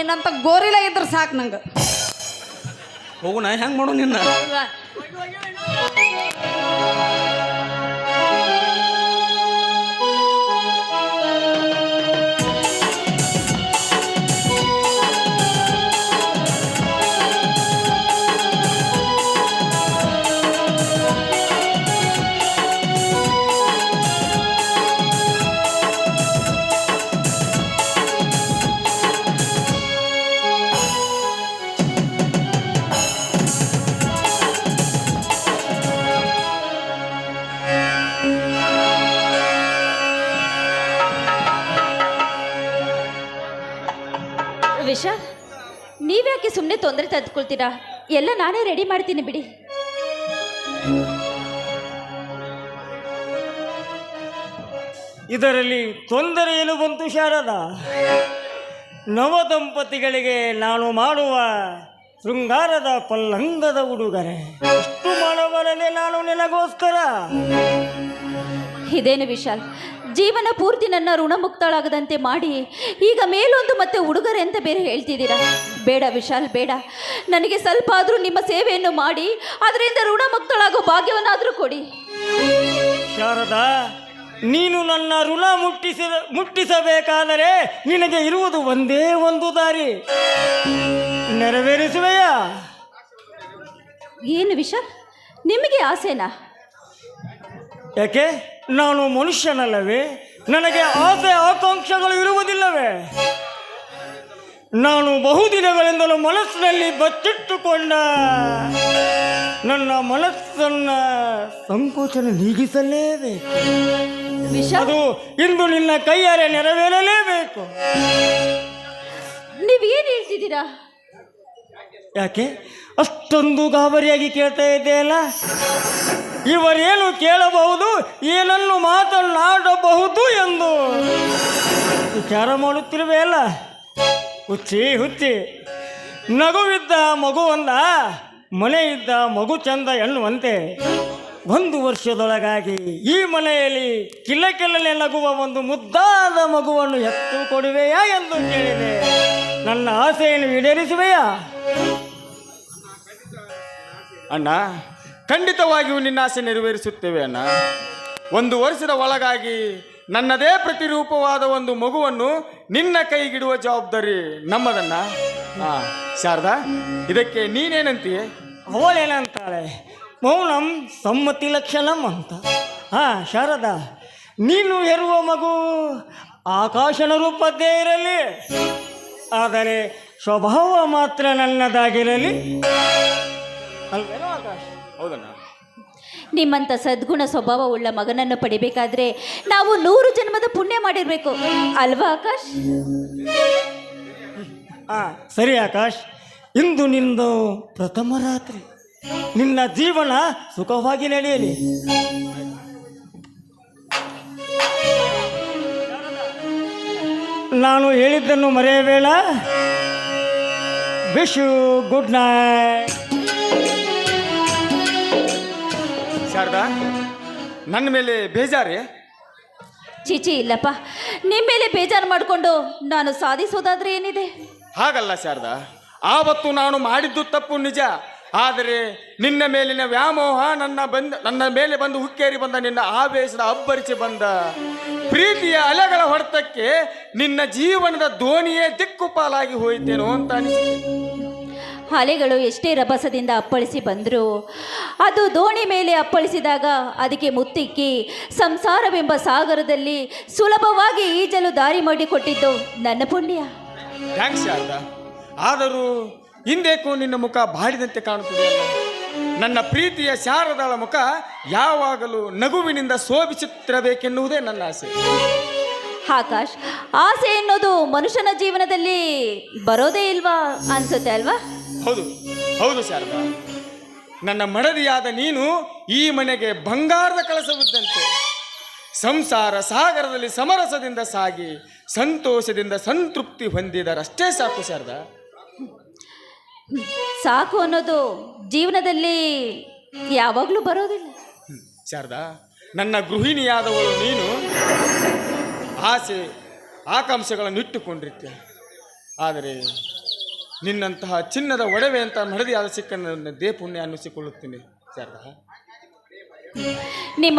ನಿನ್ನಂತ ಗೋರಿಲ ಇದ್ರೆ ಸಾಕು ನಂಗೆ. ಹೋಗುಣ ಹೆಂಗೆ ಮಾಡು ನಿನ್ನ? ವಿಶಾಲ್ ನೀವ್ಯಾಕೆ ಸುಮ್ಮನೆ ತೊಂದರೆ ತೆಗೆದುಕೊಳ್ತೀರಾ ಎಲ್ಲ ನಾನೇ ರೆಡಿ ಮಾಡ್ತೀನಿ ಬಿಡಿ. ಇದರಲ್ಲಿ ತೊಂದರೆ ಏನು ಬಂತು ಶಾರದ? ನವ ದಂಪತಿಗಳಿಗೆ ನಾನು ಮಾಡುವ ಶೃಂಗಾರದ ಪಲ್ಲಂಗದ ಉಡುಗೊರೆ. ಎಷ್ಟು ಮಾಡಬರಲಿ ನಾನು ನಿನಗೋಸ್ಕರ? ಇದೇನು ವಿಶಾಲ್? ಜೀವನ ಪೂರ್ತಿ ನನ್ನ ಋಣಮುಕ್ತಳಾಗದಂತೆ ಮಾಡಿ ಈಗ ಮೇಲೊಂದು ಮತ್ತೆ ಉಡುಗೊರೆ ಅಂತ ಬೇರೆ ಹೇಳ್ತಿದ್ದೀರಾ? ಬೇಡ ವಿಶಾಲ್ ಬೇಡ. ನನಗೆ ಸ್ವಲ್ಪ ಆದರೂ ನಿಮ್ಮ ಸೇವೆಯನ್ನು ಮಾಡಿ ಅದರಿಂದ ಋಣಮುಕ್ತಳಾಗೋ ಭಾಗ್ಯವನ್ನಾದರೂ ಕೊಡಿ. ಶಾರದಾ ನೀನು ನನ್ನ ಋಣ ಮುಟ್ಟಿಸ ಮುಟ್ಟಿಸಬೇಕಾದರೆ ನಿನಗೆ ಇರುವುದು ಒಂದೇ ಒಂದು ದಾರಿ. ನೆರವೇರಿಸುವೆಯಾ? ಏನು ವಿಶಾಲ್? ನಿಮಗೆ ಆಸೆನಾ? ಯಾಕೆ ನಾನು ಮನುಷ್ಯನಲ್ಲವೇ? ನನಗೆ ಆಸೆ ಆಕಾಂಕ್ಷೆಗಳು ಇರುವುದಿಲ್ಲವೇ? ನಾನು ಬಹುದಿನಗಳಿಂದಲೂ ಮನಸ್ಸಿನಲ್ಲಿ ಬಚ್ಚಿಟ್ಟುಕೊಂಡ ನನ್ನ ಮನಸ್ಸನ್ನ ಸಂಕೋಚನ ನೀಗಿಸಲೇಬೇಕು. ಅದು ಇಂದು ನಿನ್ನ ಕೈಯಾರೆ ನೆರವೇರಲೇಬೇಕು. ನೀವೇನು ಹೇಳ್ತಿದ್ದೀರಾ? ಯಾಕೆ? ಅಷ್ಟೊಂದು ಗಾಬರಿಯಾಗಿ ಕೇಳ್ತಾ ಇದ್ದೆಯಲ್ಲ? ಇವರೇನು ಕೇಳಬಹುದು? ಏನನ್ನು ಮಾತನಾಡಬಹುದು ಎಂದು. ವಿಚಾರ ಮಾಡುತ್ತಿರುವೆಯಲ್ಲ ಹುಚ್ಚಿ ಹುಚ್ಚಿ. ನಗುವಿದ್ದ ಮನೆ ಇದ್ದ ಮಗು ಚಂದ ಎನ್ನುವಂತೆ. ಒಂದು ವರ್ಷದೊಳಗಾಗಿ ಈ ಮನೆಯಲ್ಲಿ ಕಿಲ್ಲ ಕಿಲ್ಲನೆ ನಗುವ ಒಂದು ಮುದ್ದಾದ ಮಗುವನ್ನು ಎತ್ತು ಕೊಡುವೆಯಾ ಎಂದು ಕೇಳಿದೆ. ನನ್ನ ಆಸೆಯನ್ನು ಈಡೇರಿಸುವೆಯಾ? ಅಣ್ಣ ಖಂಡಿತವಾಗಿಯೂ ನಿನ್ನ ಆಸೆ ನೆರವೇರಿಸುತ್ತೇವೆ ಅಣ್ಣ. ಒಂದು ವರ್ಷದ ಒಳಗಾಗಿ ನನ್ನದೇ ಪ್ರತಿರೂಪವಾದ ಒಂದು ಮಗುವನ್ನು ನಿನ್ನ ಕೈಗಿಡುವ ಜವಾಬ್ದಾರಿ ನಮ್ಮದನ್ನ ಹಾ ಶಾರದಾ, ಇದಕ್ಕೆ ನೀನೇನಂತೀಯ? ಅವಳೇನಂತಾಳೆ? ಮೌನಂ ಸಮ್ಮತಿ ಲಕ್ಷಣಂ ಅಂತ. ಹಾ ಶಾರದಾ, ನೀನು ಹೆರುವ ಮಗು ಆಕಾಶನ ರೂಪದ್ದೇ ಇರಲಿ, ಆದರೆ ಸ್ವಭಾವ ಮಾತ್ರ ನನ್ನದಾಗಿರಲಿ. ಅಲ್ವೇನೋ ಆಕಾಶ ಹೌದಣ್ಣ. ನಿಮ್ಮಂಥ ಸದ್ಗುಣ ಸ್ವಭಾವ ಉಳ್ಳ ಮಗನನ್ನು ಪಡಿಬೇಕಾದ್ರೆ ನಾವು ನೂರು ಜನ್ಮದ ಪುಣ್ಯ ಮಾಡಿರಬೇಕು. ಅಲ್ವಾ ಆಕಾಶ್? ಆ ಸರಿ ಆಕಾಶ್. ಇಂದು ನಿಂದು ಪ್ರಥಮ ರಾತ್ರಿ. ನಿನ್ನ ಜೀವನ ಸುಖವಾಗಿ ನಡೆಯಲಿ. ನಾನು ಹೇಳಿದ್ದನ್ನು ಮರೆಯಬೇಡ. ವಿಶ್ ಯು ಗುಡ್ ನೈಟ್ ನನ್ನ ಮೇಲೆ ಬೇಜಾರೇ? ಚೀಚಿ ಇಲ್ಲಪ್ಪ. ನಿಮ್ಮ ಮೇಲೆ ಬೇಜಾರು ಮಾಡಿಕೊಂಡು ನಾನು ಸಾಧಿಸೋದಾದ್ರೆ ಏನಿದೆ? ಹಾಗಲ್ಲ ಶಾರದಾ. ಆವತ್ತು ನಾನು ಮಾಡಿದ್ದು ತಪ್ಪು ನಿಜ. ಆದರೆ ನಿನ್ನ ಮೇಲಿನ ವ್ಯಾಮೋಹ ನನ್ನ ಬಂದ ನನ್ನ ಮೇಲೆ ಬಂದು ಹುಕ್ಕೇರಿ ಬಂದ ನಿನ್ನ ಆವೇಶದ ಅಬ್ಬರಿಸಿ ಬಂದ ಪ್ರೀತಿಯ ಅಲೆಗಳ ಹೊಡೆತಕ್ಕೆ ನಿನ್ನ ಜೀವನದ ದೋಣಿಯೇ ದಿಕ್ಕುಪಾಲಾಗಿ ಹೋಯಿತೇನೋ ಅಂತ ಅನಿಸಿದೆ. ಅಲೆಗಳು ಎಷ್ಟೇ ರಭಸದಿಂದ ಅಪ್ಪಳಿಸಿ ಬಂದರು ಅದು ದೋಣಿ ಮೇಲೆ ಅಪ್ಪಳಿಸಿದಾಗ ಅದಕ್ಕೆ ಮುತ್ತಿಕ್ಕಿ ಸಂಸಾರವೆಂಬ ಸಾಗರದಲ್ಲಿ ಸುಲಭವಾಗಿ ಈಜಲು ದಾರಿ ಮಾಡಿಕೊಟ್ಟಿದ್ದು ನನ್ನ ಪುಣ್ಯ. ಥ್ಯಾಂಕ್ಸ್ ಶಾರದಾ. ಆದರೂ ಹಿಂದೇಕೋ ನಿನ್ನ ಮುಖ ಬಾಡಿದಂತೆ ಕಾಣುತ್ತಿದೆ ನನ್ನ ಪ್ರೀತಿಯ ಶಾರದಾಳ ಮುಖ ಯಾವಾಗಲೂ ನಗುವಿನಿಂದ ಶೋಭಿಸುತ್ತಿರಬೇಕೆನ್ನುವುದೇ ನನ್ನ ಆಸೆ. ಆಕಾಶ್ ಆಸೆ ಎನ್ನುವುದು ಮನುಷ್ಯನ ಜೀವನದಲ್ಲಿ ಬರೋದೇ ಇಲ್ವಾ ಅನ್ಸುತ್ತೆ ಅಲ್ವಾ? ಹೌದು ಹೌದು ಶಾರದಾ. ನನ್ನ ಮಡದಿಯಾದ ನೀನು ಈ ಮನೆಗೆ ಬಂಗಾರದ ಕಳಸವಿದ್ದಂತೆ. ಸಂಸಾರ ಸಾಗರದಲ್ಲಿ ಸಮರಸದಿಂದ ಸಾಗಿ ಸಂತೋಷದಿಂದ ಸಂತೃಪ್ತಿ ಹೊಂದಿದರಷ್ಟೇ ಸಾಕು ಸರ್ದ ಸಾಕು ಅನ್ನೋದು ಜೀವನದಲ್ಲಿ ಯಾವಾಗಲೂ ಬರೋದಿಲ್ಲ. ಶಾರದಾ ನನ್ನ ಗೃಹಿಣಿಯಾದವಳು ನೀನು ಆಸೆ ಆಕಾಂಕ್ಷೆಗಳನ್ನು ಇಟ್ಟುಕೊಂಡಿರ್ತೀಯ. ಆದರೆ ನಿನ್ನಂತಹ ಚಿನ್ನದ ಒಡವೆ ಅಂತ ಮಡದಿಯಾದ ಸಿಕ್ಕ ನನ್ನ ದೇ ಪುಣ್ಯ ಅನ್ನಿಸಿಕೊಳ್ಳುತ್ತೇನೆ ಶಾರದಾ. ನಿಮ್ಮ